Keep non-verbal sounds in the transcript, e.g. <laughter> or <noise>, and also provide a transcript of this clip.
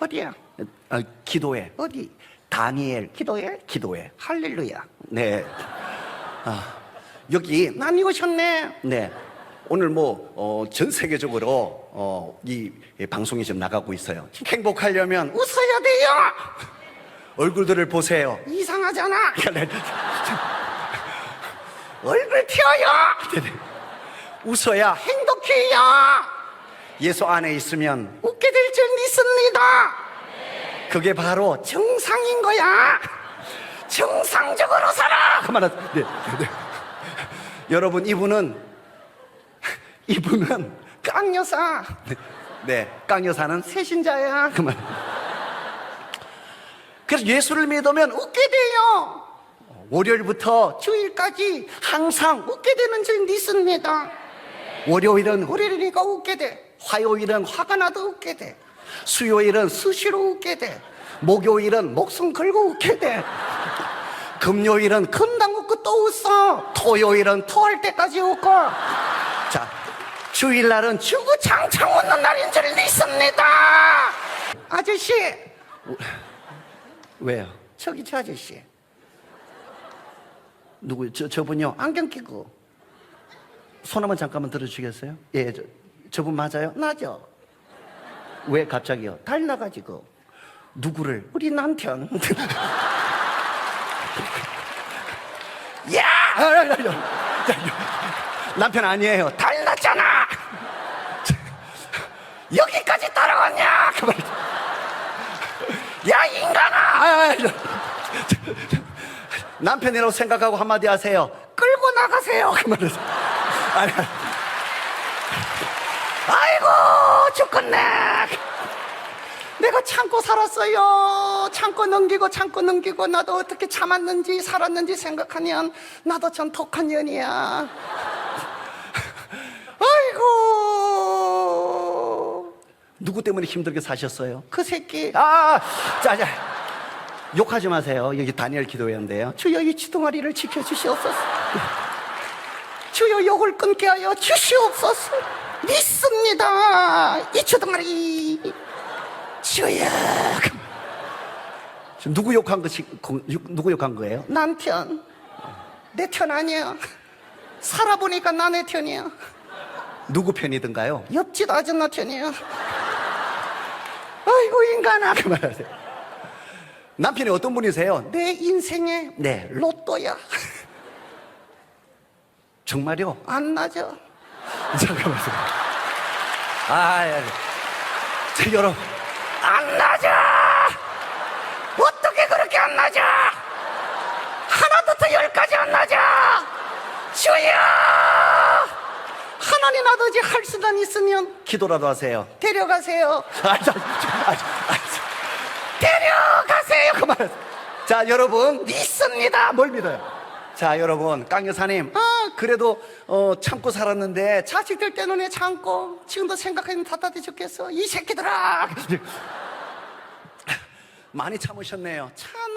어디야? 어, 기도해. 어디? 다니엘. 기도해? 기도해. 할렐루야. 네. 아, 여기 난 이곳이었네. 네. 오늘 뭐, 어, 전 세계적으로, 어, 이, 이 방송이 지금 나가고 있어요. 행복하려면 웃어야 돼요. 얼굴들을 보세요. 이상하잖아. <laughs> 네, 얼굴 펴요. 웃어야 행복해요. 예수 안에 있으면. 그게 바로 정상인 거야. 정상적으로 살아. 그만하. 네, 네, 네. 여러분 이분은 이분은 깡 여사 네, 깡 여사는 새신자야. 그만. 그래서 예수를 믿으면 웃게 돼요. 월요일부터 주일까지 항상 웃게 되는 줄 믿습니다. 월요일은 우리니까 웃게 돼. 화요일은 화가 나도 웃게 돼. 수요일은 수시로 웃게 돼. 목요일은 목숨 걸고 웃게 돼. 금요일은 금방 웃고 또 웃어. 토요일은 토할 때까지 웃고. 자 주일날은 주구장창 웃는 날인 줄 믿습니다. 아저씨, 왜요? 저기 저 아저씨. 누구 저 저분요? 안경 끼고. 손 한번 잠깐만 들어주시겠어요? 예, 저, 저분 맞아요? 나죠? 왜 갑자기요? 달 나가지고. 누구를? 우리 남편. <laughs> 야! 아, 아. 남편 아니에요. 달 났잖아. <laughs> 여기까지 따라왔냐? 그만. <laughs> 야 인간아. 아. 남편이라고 생각하고 한마디 하세요. 끌고 나가세요. 그만하세요. 아니, 아니. 아이고 죽겠네. 내가 참고 살았어요. 참고 넘기고 참고 넘기고 나도 어떻게 참았는지 살았는지 생각하면 나도 참 독한 년이야. 아이고 누구 때문에 힘들게 사셨어요? 그 새끼 아, 자, 자. 욕하지 마세요. 여기 다니엘 기도회인데요. 주여 이 주둥아리를 지켜주시옵소서. 주여 욕을 끊게 하여 주시옵소서. 믿습니다. 이 주둥아리. 주여. 지금 누구 욕한 것이 누구 욕한 거예요? 남편. 내 편 아니야. 살아보니까 나 내 편이야. 누구 편이든가요? 옆집 아줌마 편이야. 아이고 인간아. 그만하세요. 남편이 어떤 분이세요? 내 인생의 네. 로또야. 정말요? 안 나죠. <laughs> 잠깐만요. 아, 예. 자, 여러분. 안 나자! 어떻게 그렇게 안 나자! 하나부터 열까지 안 나자! 주여! 하나님 아버지 할 수단 있으면 기도라도 하세요. 데려가세요. <laughs> 아, 자, 자, 아, 아, 데려가세요. 그만. 자, 여러분. 믿습니다. 뭘 믿어요? 자, 여러분. 깡 여사님. 아, 그래도 어, 참고 살았는데 자, 자식들 때문에 참고 지금도 생각하면 답답해 죽겠어. 이 새끼들아! <laughs> 많이 참으셨네요. 없도록